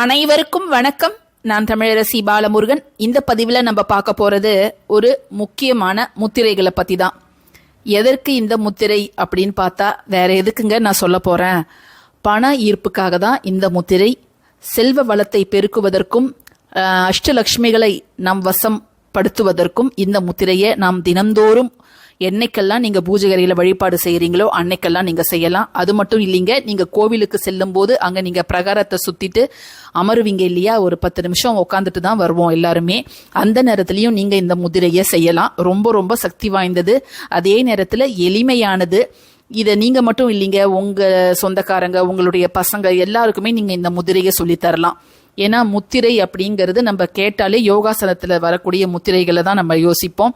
அனைவருக்கும் வணக்கம். நான் தமிழரசி பாலமுருகன். இந்த பதிவில் நம்ம பார்க்க போகிறது ஒரு முக்கியமான முத்திரைகளை பற்றி தான் எதற்கு இந்த முத்திரை அப்படின்னு பார்த்தா வேற எதுக்குங்க நான் சொல்ல போகிறேன் பண ஈர்ப்புக்காக தான் இந்த முத்திரை. செல்வ வளத்தை பெருக்குவதற்கும் அஷ்டலக்ஷ்மிகளை நம் வசம் படுத்துவதற்கும் இந்த முத்திரையை நாம் தினந்தோறும் என்னைக்கெல்லாம் நீங்க பூஜைகரையில வழிபாடு செய்யறீங்களோ அன்னைக்கெல்லாம் நீங்க செய்யலாம். அது மட்டும் இல்லைங்க நீங்க கோவிலுக்கு செல்லும் போது அங்க நீங்க பிரகாரத்தை சுத்திட்டு அமருவீங்க இல்லையா? ஒரு பத்து நிமிஷம் உட்காந்துட்டு தான் வருவோம் எல்லாருமே. அந்த நேரத்திலையும் நீங்க இந்த முதிரையை செய்யலாம். ரொம்ப ரொம்ப சக்தி வாய்ந்தது. அதே நேரத்துல எளிமையானது. இதை நீங்க மட்டும் இல்லைங்க உங்க சொந்தக்காரங்க உங்களுடைய பசங்க எல்லாருக்குமே நீங்க இந்த முதிரையை சொல்லித் தரலாம். ஏன்னா முத்திரை அப்படிங்கிறது நம்ம கேட்டாலே யோகாசனத்தில் வரக்கூடிய முத்திரைகளை தான் நம்ம யோசிப்போம்.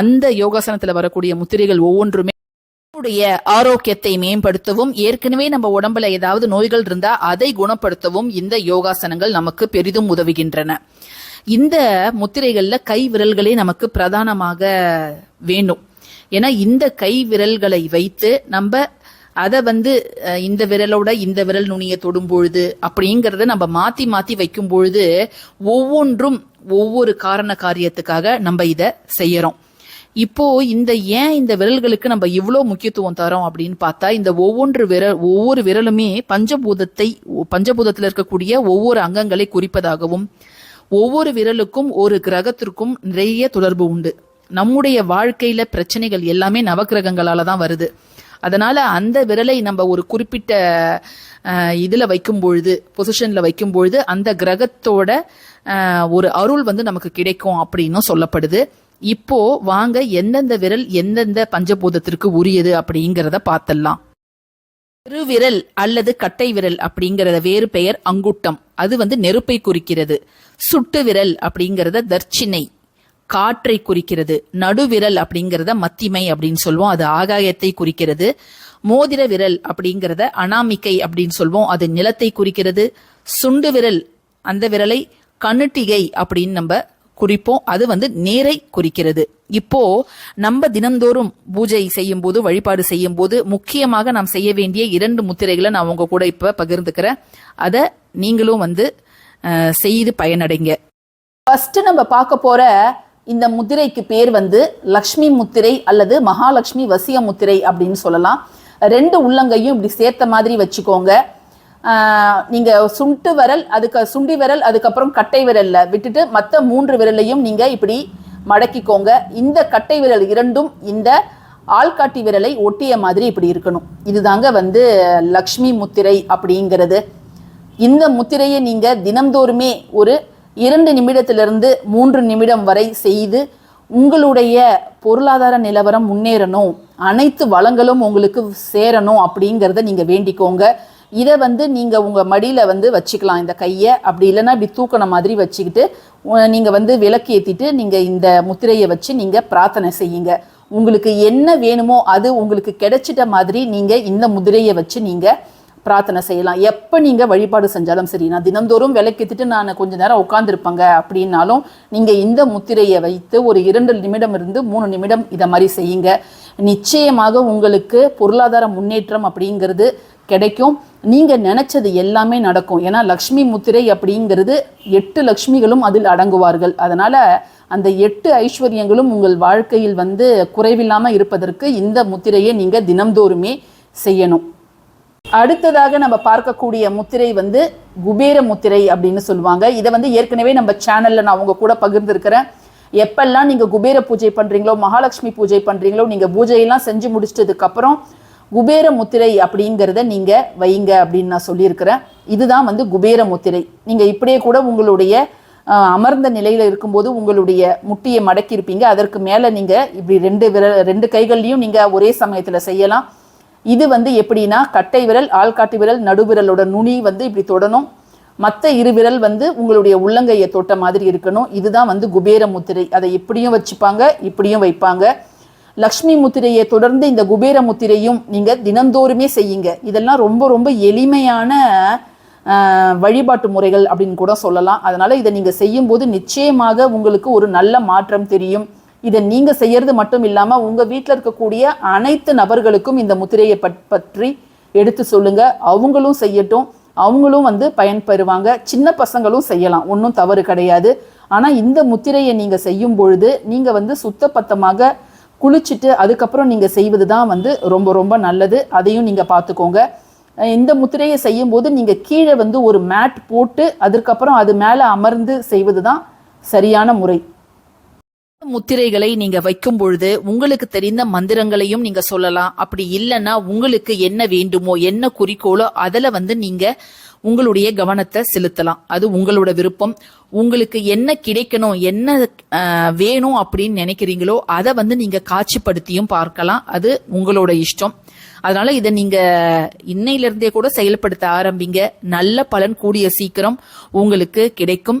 அந்த யோகாசனத்தில் வரக்கூடிய முத்திரைகள் ஒவ்வொன்றுமே நம்முடைய ஆரோக்கியத்தை மேம்படுத்தவும் ஏற்கனவே நம்ம உடம்புல ஏதாவது நோய்கள் இருந்தா அதை குணப்படுத்தவும் இந்த யோகாசனங்கள் நமக்கு பெரிதும் உதவுகின்றன. இந்த முத்திரைகள்ல கை விரல்களே நமக்கு பிரதானமாக வேண்டும். ஏன்னா இந்த கை விரல்களை வைத்து நம்ம அதை வந்து இந்த விரலோட இந்த விரல் நுனியை தொடும் பொழுது அப்படிங்கறத நம்ம மாத்தி மாத்தி வைக்கும் பொழுது ஒவ்வொன்றும் ஒவ்வொரு காரண காரியத்துக்காக நம்ம இதை செய்யறோம். இப்போ இந்த ஏன் இந்த விரல்களுக்கு நம்ம இவ்வளோ முக்கியத்துவம் தரோம் அப்படின்னு பார்த்தா இந்த ஒவ்வொன்று விரல் ஒவ்வொரு விரலுமே பஞ்சபூதத்தை பஞ்சபூதத்தில் இருக்கக்கூடிய ஒவ்வொரு அங்கங்களை குறிப்பதாகவும் ஒவ்வொரு விரலுக்கும் ஒரு கிரகத்திற்கும் நிறைய தொடர்பு உண்டு. நம்முடைய வாழ்க்கையில பிரச்சனைகள் எல்லாமே நவக்கிரகங்களால தான் வருது. அதனால அந்த விரலை நம்ம ஒரு குறிப்பிட்ட இதில் வைக்கும் பொழுது பொசிஷனில் வைக்கும் பொழுது அந்த கிரகத்தோட ஒரு அருள் வந்து நமக்கு கிடைக்கும் அப்படின்னும் சொல்லப்படுது. இப்போ வாங்க எந்தெந்த விரல் எந்தெந்த பஞ்சபூதத்திற்கு உரியது அப்படிங்கிறத பார்த்தலாம் திருவிரல் அல்லது கட்டை விரல் அப்படிங்கிறத வேறு பெயர் அங்குட்டம். அது வந்து நெருப்பை குறிக்கிறது. சுட்டு விரல் அப்படிங்கிறத தர்ச்சினை. காற்றை குறிக்கிறது. நடுவிரல் அப்படிங்கிறத மத்திமை அப்படின்னு சொல்லுவோம் அது ஆகாயத்தை குறிக்கிறது. மோதிர விரல் அப்படிங்கிறத அனாமிக்கை அப்படின்னு சொல்லுவோம் அது நிலத்தை குறிக்கிறது. சுண்டு விரல் அந்த விரலை கண்ணுட்டிகை அப்படின்னு நம்ம குறிப்போம். அது வந்து நேரை குறிக்கிறது. இப்போ நம்ம தினந்தோறும் பூஜை செய்யும் போது வழிபாடு செய்யும் போது முக்கியமாக நாம் செய்ய வேண்டிய இரண்டு முத்திரைகளை நான் உங்க கூட இப்ப பகிர்ந்துக்கிறேன். அதை நீங்களும் வந்து செய்து பயனடைங்க. ஃபர்ஸ்ட் நம்ம பார்க்க போற இந்த முத்திரைக்கு பேர் வந்து லக்ஷ்மி முத்திரை அல்லது மகாலட்சுமி வசிய முத்திரை அப்படின்னு சொல்லலாம். ரெண்டு உள்ளங்கையும் இப்படி சேர்த்த மாதிரி வச்சுக்கோங்க. நீங்கள் நீங்க சுண்டு விரல் அதுக்கு சுண்டி விரல் அதுக்கப்புறம் கட்டை விரல்ல விட்டுட்டு மற்ற மூன்று விரலையும் நீங்க இப்படி மடக்கிக்கோங்க. இந்த கட்டை விரல் இரண்டும் இந்த ஆள்காட்டி விரலை ஒட்டிய மாதிரி இப்படி இருக்கணும். இதுதாங்க வந்து லக்ஷ்மி முத்திரை அப்படிங்கிறது. இந்த முத்திரையை நீங்க தினம்தோறுமே ஒரு இரண்டு நிமிடத்திலிருந்து மூன்று நிமிடம் வரை செய்து உங்களுடைய பொருளாதார நிலவரம் முன்னேறணும். அனைத்து வளங்களும் உங்களுக்கு சேரணும் அப்படிங்கிறத நீங்கள் வேண்டிக்கோங்க. இதை வந்து நீங்கள் உங்கள் மடியில் வந்து வச்சுக்கலாம். இந்த கையை அப்படி இல்லைன்னா இப்படி தூக்கின மாதிரி வச்சுக்கிட்டு நீங்கள் வந்து விளக்கு ஏற்றிட்டு நீங்கள் இந்த முத்திரையை வச்சு நீங்கள் பிரார்த்தனை செய்யுங்க. உங்களுக்கு என்ன வேணுமோ அது உங்களுக்கு கிடைச்சிட்ட மாதிரி நீங்கள் இந்த முதிரையை வச்சு நீங்கள் பிரார்த்தனை செய்யலாம். எப்போ நீங்கள் வழிபாடு செஞ்சாலும் சரி நான் தினந்தோறும் விளக்கேற்றிட்டு நான் கொஞ்சம் நேரம் உட்காந்துருப்பேங்க அப்படின்னாலும் நீங்கள் இந்த முத்திரையை வைத்து ஒரு இரண்டு நிமிடம் இருந்து மூணு நிமிடம் இதை மாதிரி செய்யுங்க. நிச்சயமாக உங்களுக்கு பொருளாதார முன்னேற்றம் அப்படிங்கிறது கிடைக்கும். நீங்கள் நினச்சது எல்லாமே நடக்கும். ஏன்னா லக்ஷ்மி முத்திரை அப்படிங்கிறது எட்டு லக்ஷ்மிகளும் அதில் அடங்குவார்கள். அதனால் அந்த எட்டு ஐஸ்வர்யங்களும் உங்கள் வாழ்க்கையில் வந்து குறைவில்லாமல் இருப்பதற்கு இந்த முத்திரையை நீங்கள் தினம்தோறுமே செய்யணும். அடுத்ததாக நம்ம பார்க்கக்கூடிய முத்திரை வந்து குபேர முத்திரை அப்படின்னு சொல்லுவாங்க. இதை வந்து ஏற்கனவே நம்ம சேனல்ல நான் உங்க கூட பகிர்ந்திருக்கிறேன். எப்பெல்லாம் நீங்க குபேர பூஜை பண்றீங்களோ மகாலட்சுமி பூஜை பண்றீங்களோ நீங்க பூஜையெல்லாம் செஞ்சு முடிச்சிட்டதுக்கு அப்புறம் குபேர முத்திரை அப்படிங்கிறத நீங்க வைங்க அப்படின்னு நான் சொல்லியிருக்கிறேன். இதுதான் வந்து குபேர முத்திரை. நீங்க இப்படியே கூட உங்களுடைய அமர்ந்த நிலையில இருக்கும்போது உங்களுடைய முட்டியை மடக்கி இருப்பீங்க அதற்கு மேல நீங்க இப்படி ரெண்டு விர ரெண்டு கைகள்லையும் நீங்க ஒரே சமயத்துல செய்யலாம். இது வந்து எப்படின்னா கட்டை விரல் ஆள்காட்டி விரல் நடுவிரலோட நுனி வந்து இப்படி தொடணும். மற்ற இரு விரல் வந்து உங்களுடைய உள்ளங்கையை தொட்ட மாதிரி இருக்கணும். இதுதான் வந்து குபேர முத்திரை. அதை இப்படியும் வச்சுப்பாங்க இப்படியும் வைப்பாங்க. லக்ஷ்மி முத்திரையை தொடர்ந்து இந்த குபேர முத்திரையும் நீங்கள் தினந்தோறுமே செய்யுங்க. இதெல்லாம் ரொம்ப ரொம்ப எளிமையான வழிபாட்டு முறைகள் அப்படின்னு கூட சொல்லலாம். அதனால் இதை நீங்கள் செய்யும்போது நிச்சயமாக உங்களுக்கு ஒரு நல்ல மாற்றம் தெரியும். இதை நீங்க செய்யறது மட்டும் இல்லாம உங்க வீட்டில் இருக்கக்கூடிய அனைத்து நபர்களுக்கும் இந்த முத்திரையை பட்- பற்றி எடுத்து சொல்லுங்க. அவங்களும் செய்யட்டும். அவங்களும் வந்து பயன்பெறுவாங்க சின்ன பசங்களும் செய்யலாம். ஒன்றும் தவறு கிடையாது. ஆனால் இந்த முத்திரையை நீங்கள் செய்யும் பொழுது நீங்கள் வந்து சுத்தப்பத்தமாக குளிச்சுட்டு அதுக்கப்புறம் நீங்கள் செய்வது தான் வந்து ரொம்ப ரொம்ப நல்லது. அதையும் நீங்கள் பார்த்துக்கோங்க. இந்த முத்திரையை செய்யும்போது நீங்கள் கீழே வந்து ஒரு மேட் போட்டு அதற்கப்புறம் அது மேலே அமர்ந்து செய்வது தான் சரியான முறை. முத்திரைகளை நீங்க வைக்கும் பொழுது உங்களுக்கு தெரிந்த மந்திரங்களையும் நீங்க சொல்லலாம். அப்படி இல்லைன்னா உங்களுக்கு என்ன வேண்டுமோ என்ன குறிக்கோளோ அதுல வந்து நீங்க உங்களுடைய கவனத்தை செலுத்தலாம். அது உங்களோட விருப்பம். உங்களுக்கு என்ன கிடைக்கணும் என்ன வேணும் அப்படின்னு நினைக்கிறீங்களோ அதை வந்து நீங்க காட்சிப்படுத்தியும் பார்க்கலாம். அது உங்களோட இஷ்டம். அதனால இதை நீங்க இன்னையிலிருந்தே கூட செயல்படுத்த ஆரம்பிங்க. நல்ல பலன் கூடிய சீக்கிரம் உங்களுக்கு கிடைக்கும்.